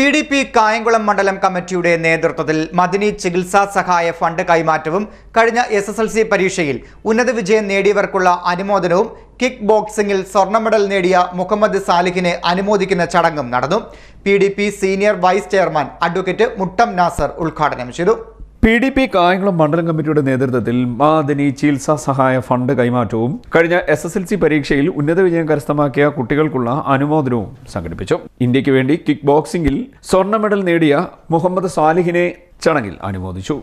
P D P Kayamkulam മണ്ഡലം കമ്മിറ്റിയുടെ നേതൃത്വത്തിൽ മദിനി ചികിത്സാ സഹായ ഫണ്ട് കൈമാറ്റവും കഴിഞ്ഞ എസ് എസ് എൽ സി പരീക്ഷയിൽ ഉന്നത വിജയം നേടിയവർക്കുള്ള അനുമോദനവും കിക്ക് ബോക്സിംഗിൽ സ്വർണ മെഡൽ നേടിയ മുഹമ്മദ് സാലിഹിനെ അനുമോദിക്കുന്ന ചടങ്ങും നടന്നു. P senior vice chairman advocate Muttam Nasar ഉദ്ഘാടനം ചെയ്തു. പി ഡി പി കായംകുളം മണ്ഡലം കമ്മിറ്റിയുടെ നേതൃത്വത്തിൽ മാദിനി ചികിത്സാ സഹായ ഫണ്ട് കൈമാറ്റവും കഴിഞ്ഞ എസ് എസ് എൽ സി പരീക്ഷയിൽ ഉന്നത വിജയം കരസ്ഥമാക്കിയ കുട്ടികൾക്കുള്ള അനുമോദനവും സംഘടിപ്പിച്ചു. ഇന്ത്യയ്ക്ക് വേണ്ടി കിക്ക് ബോക്സിംഗിൽ സ്വർണ മെഡൽ നേടിയ മുഹമ്മദ് സാലിഹിനെ ചടങ്ങിൽ അനുമോദിച്ചു.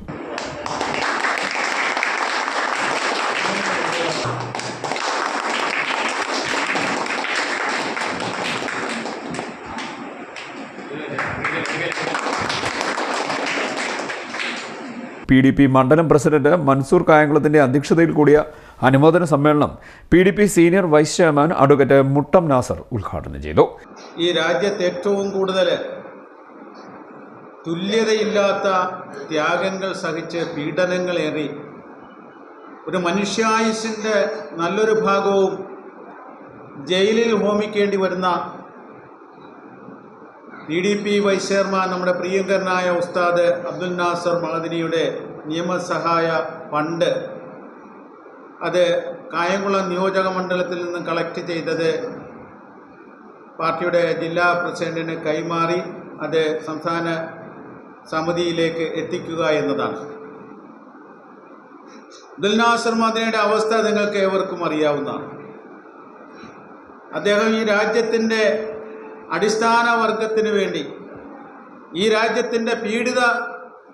പി ഡി പി മണ്ഡലം പ്രസിഡന്റ് മൻസൂർ കായംകുളത്തിന്റെ അധ്യക്ഷതയിൽ കൂടിയ അനുമോദന സമ്മേളനം P D P senior vice chairman advocate Muttam Nasar ഉദ്ഘാടനം ചെയ്തു. ഈ രാജ്യത്ത് ഏറ്റവും കൂടുതൽ തുല്യതയില്ലാത്ത ത്യാഗങ്ങൾ സഹിച്ച് പീഡനങ്ങളേറി ഒരു മനുഷ്യായുസിന്റെ നല്ലൊരു ഭാഗവും ജയിലിൽ ഹോമിക്കേണ്ടി വരുന്ന D D P vice chairman നമ്മുടെ പ്രിയങ്കരനായ ഉസ്താദ് അബ്ദുൽ നാസർ മഹദിനിയുടെ നിയമസഹായ ഫണ്ട്. അത് കായംകുളം നിയോജക മണ്ഡലത്തിൽ നിന്ന് കളക്ട് ചെയ്തത് പാർട്ടിയുടെ ജില്ലാ പ്രസിഡന്റിന് കൈമാറി അത് സംസ്ഥാന സമിതിയിലേക്ക് എത്തിക്കുക എന്നതാണ്. ദുൽനാസർ മദനയുടെ അവസ്ഥ നിങ്ങൾക്ക് ഏവർക്കും അറിയാവുന്നതാണ്. അദ്ദേഹം ഈ രാജ്യത്തിന്റെ അടിസ്ഥാന വർഗത്തിന് വേണ്ടി ഈ രാജ്യത്തിന്റെ പീഡിത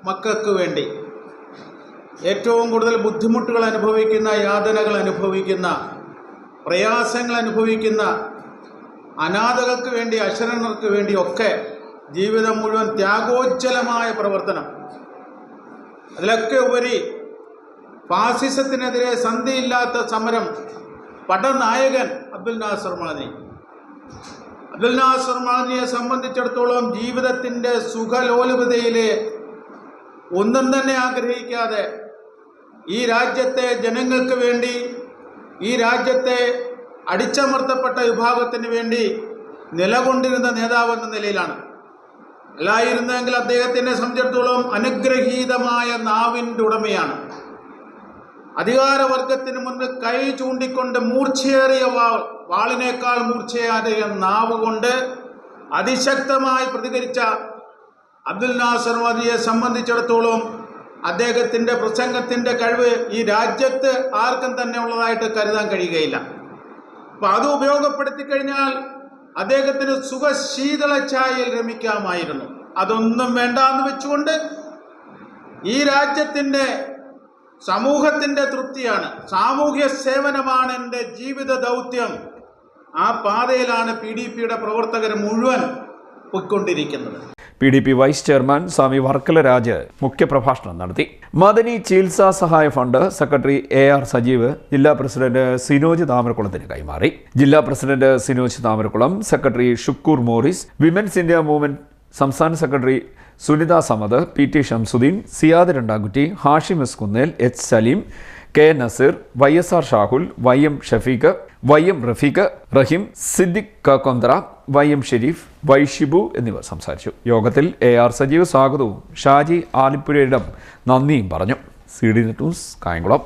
മക്കൾക്ക് വേണ്ടി ഏറ്റവും കൂടുതൽ ബുദ്ധിമുട്ടുകൾ അനുഭവിക്കുന്ന യാതനകൾ അനുഭവിക്കുന്ന പ്രയാസങ്ങൾ അനുഭവിക്കുന്ന അനാഥകൾക്ക് വേണ്ടി അശരണർക്ക് വേണ്ടി ഒക്കെ ജീവിതം മുഴുവൻ ത്യാഗോജ്ജലമായ പ്രവർത്തനം. അതിലൊക്കെ ഉപരി ഫാസിസത്തിനെതിരെ സന്ധിയില്ലാത്ത സമരം പടനായകൻ അബ്ദുൽ നാസർ മാദി അബ്ദുൽ നാസർ മാദിയെ സംബന്ധിച്ചിടത്തോളം ജീവിതത്തിന്റെ സുഖലോലുപതയിലെ ഒന്നും തന്നെ ആഗ്രഹിക്കാതെ ഈ രാജ്യത്തെ ജനങ്ങൾക്ക് വേണ്ടി ഈ രാജ്യത്തെ അടിച്ചമർത്തപ്പെട്ട വിഭാഗത്തിന് വേണ്ടി നിലകൊണ്ടിരുന്ന നേതാവ് എന്ന നിലയിലാണ്. അല്ലായിരുന്നെങ്കിൽ അദ്ദേഹത്തിനെ സംബന്ധിച്ചിടത്തോളം അനുഗ്രഹീതമായ നാവിന്റെ ഉടമയാണ്. അധികാരവർഗത്തിന് മുന്നിൽ കൈ ചൂണ്ടിക്കൊണ്ട് മൂർച്ചയേറിയ വാൾ വാളിനേക്കാൾ മൂർച്ചയേറിയ നാവ് കൊണ്ട് അതിശക്തമായി പ്രതികരിച്ച അബ്ദുൽ നാസർ മദിയെ സംബന്ധിച്ചിടത്തോളം അദ്ദേഹത്തിന്റെ പ്രസംഗത്തിന്റെ കഴിവ് ഈ രാജ്യത്ത് ആർക്കും തന്നെ ഉള്ളതായിട്ട് കരുതാൻ കഴിയുകയില്ല. അപ്പം അത് ഉപയോഗപ്പെടുത്തി കഴിഞ്ഞാൽ അദ്ദേഹത്തിന് സുഖശീതള ഛായയിൽ രമിക്കാമായിരുന്നു. അതൊന്നും വേണ്ട എന്ന് വെച്ചുകൊണ്ട് ഈ രാജ്യത്തിന്റെ സമൂഹത്തിന്റെ തൃപ്തിയാണ്. സാമൂഹ്യ സേവനമാണ് എന്റെ ജീവിത ദൗത്യം. ആ പാതയിലാണ് പി ഡി പിയുടെ പ്രവർത്തകർ മുഴുവൻ പൊയ്ക്കൊണ്ടിരിക്കുന്നത്. P D P vice chairman സ്വാമി വർക്കല രാജ് മുഖ്യപ്രഭാഷണം നടത്തി. മദനി ചികിത്സാ സഹായ fund secretary A R Sajeev ജില്ലാ പ്രസിഡന്റ് സിനോജ് താമരക്കുളത്തിന് കൈമാറി. ജില്ലാ president Sinoj Thamarakulam secretary Shukkur Morris women's India movement സംസ്ഥാന secretary Sunitha Samad P T Shamsuddin Siyad രണ്ടാംകുറ്റി Hashim S Kunnel H Saleem K Naseer Y S R Shahul Y M Shafeeq Y M Rafeeq റഹീം സിദ്ദിഖ് കാക്കോന്ദ്ര വൈ എം ഷെരീഫ് വൈഷിബു എന്നിവർ സംസാരിച്ചു. യോഗത്തിൽ എ ആർ സജീവ് സ്വാഗതവും ഷാജി ആലിപ്പുരയിടം നന്ദിയും പറഞ്ഞു. C D news Kayamkulam.